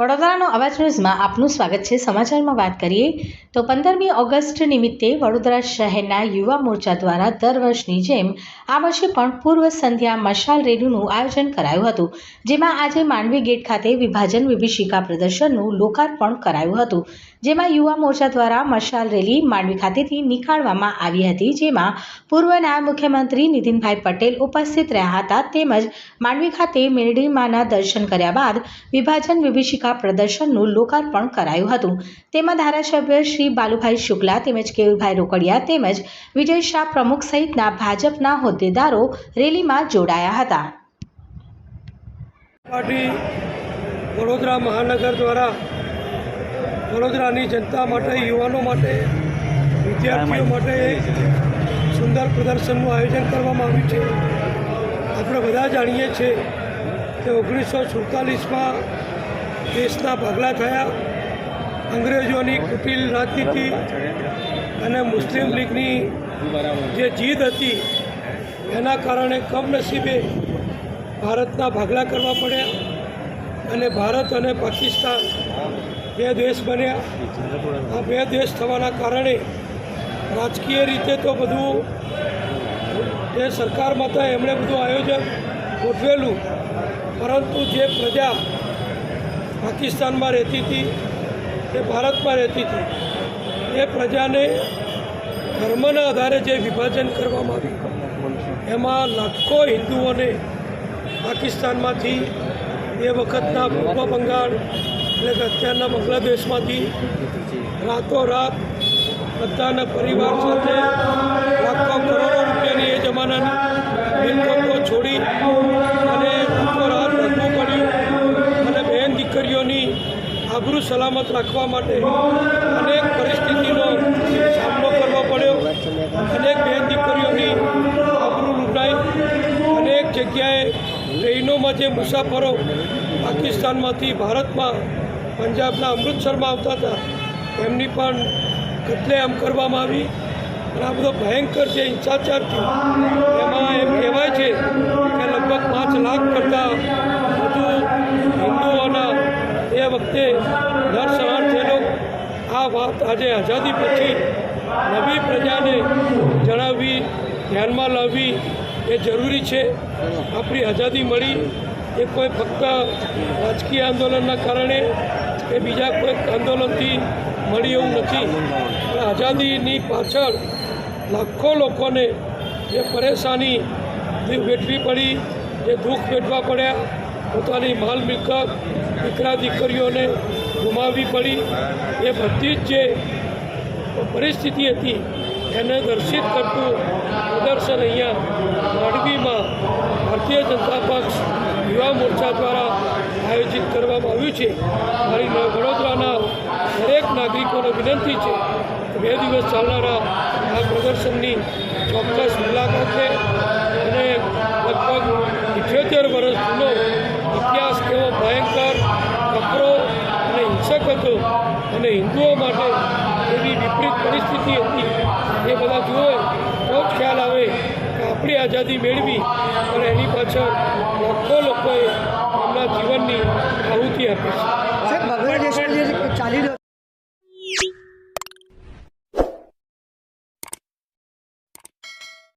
વડોદરાનો અવાજ ન્યૂઝમાં આપનું સ્વાગત છે. સમાચારમાં વાત કરીએ તો પંદરમી ઓગસ્ટ નિમિત્તે વડોદરા શહેરના યુવા મોરચા દ્વારા દર વર્ષની જેમ આ વર્ષે પણ પૂર્વ સંધ્યા મશાલ રેલીનું આયોજન કરાયું હતું, જેમાં આજે માંડવી ગેટ ખાતે વિભાજન વિભીષિકા પ્રદર્શનનું લોકાર્પણ કરાયું હતું. જેમાં યુવા મોરચા દ્વારા મશાલ રેલી માંડવી ખાતેથી નીકાળવામાં આવી હતી, જેમાં પૂર્વ નાયબ મુખ્યમંત્રી નીતિનભાઈ પટેલ ઉપસ્થિત રહ્યા હતા. તેમજ માંડવી ખાતે મેરડીમાના દર્શન કર્યા બાદ વિભાજન વિભીષિકા પ્રદર્શનનું લોકાર્પણ કરાયું હતું. તેમાં ધારાસભ્ય શ્રી બાલુભાઈ શુક્લા તેમજ કેયુરભાઈ રોકડિયા તેમજ વિજય શાહ પ્રમુખ સહિતના ભાજપના હોદ્દેદારો રેલીમાં જોડાયા હતા. વડોદરા મહાનગર દ્વારા વડોદરાની જનતા માટે, યુવાનો માટે, વિદ્યાર્થીઓ માટે સુંદર પ્રદર્શનનું આયોજન કરવામાં આવ્યું છે. આપણે બધા જાણીએ છીએ કે ઓગણીસો સુડતાલીસમાં દેશના ભાગલા થયા. અંગ્રેજોની કુટિલ રાજનીતિ અને મુસ્લિમ લીગની જે જીદ હતી, એના કારણે કમનસીબે ભારતના ભાગલા કરવા પડ્યા અને ભારત અને પાકિસ્તાન બે દેશ બન્યા. આ બે દેશ થવાના કારણે રાજકીય રીતે તો બધું જે સરકારમાં હતા એમણે બધું આયોજન ગોઠવેલું, પરંતુ જે પ્રજા પાકિસ્તાનમાં રહેતી હતી, એ ભારતમાં રહેતી હતી. એ પ્રજાને ધર્મના આધારે જે વિભાજન કરવામાં આવ્યું, એમાં લાખો હિન્દુઓને પાકિસ્તાનમાંથી એ વખતના પૂર્વ બંગાળ એટલે કે અત્યારના બાંગ્લાદેશમાંથી રાતોરાત બધાના પરિવાર સાથે લાખો બહેન આબરૂ સલામત રાખવા માટે અનેક પરિસ્થિતિનો સામનો કરવો પડ્યો. અનેક બહેન દીકરીઓની આબરૂ લૂંટાઈ. અનેક જગ્યાએ ટ્રેનોમાં જે મુસાફરો પાકિસ્તાનમાંથી ભારતમાં, પંજાબના અમૃતસરમાં આવતા હતા, એમની પણ કતલેઆમ કરવામાં આવી. અને આ બધો ભયંકર જે હિંસાચાર થયો, એમાં એમ કહેવાય છે કે લગભગ પાંચ લાખ કરતાં એ દર નરસંહાર થયેલો આ વાત આજે આઝાદી પછી નવી પ્રજાને જણાવવી, ધ્યાનમાં લાવવી એ જરૂરી છે. આપણી આઝાદી મળી. એ કોઈ ફક્ત રાજકીય આંદોલનના કારણે કે બીજા કોઈ આંદોલનથી મળી એવું નથી. આઝાદીની પાછળ લાખો લોકોને જે પરેશાની વેઠવી પડી, જે દુઃખ વેઠવા પડ્યા, પોતાની માલ મિલકત દીકરા દીકરીઓને ગુમાવવી પડી. એ બધી જ જે પરિસ્થિતિ હતી, એને દર્શિત કરતું પ્રદર્શન અહીંયા માંડવીમાં ભારતીય જનતા પક્ષ યુવા મોરચા દ્વારા આયોજિત કરવામાં આવ્યું છે. મારી વડોદરાના દરેક નાગરિકોને વિનંતી છે બે દિવસ ચાલનારા આ પ્રદર્શનની ચોક્કસ મુલાકાત લે અને લગભગ ઇઠ્યોતેર વર્ષ જૂનો અને હિન્દુઓ માટે એવી વિપરીત પરિસ્થિતિ હતી. એ બધા જુએ તો જ ખ્યાલ આવે કે આપણી આઝાદી મેળવી અને એની પાછળ લાખો લોકોએ એમના જીવનની આહુતિ આપી છે.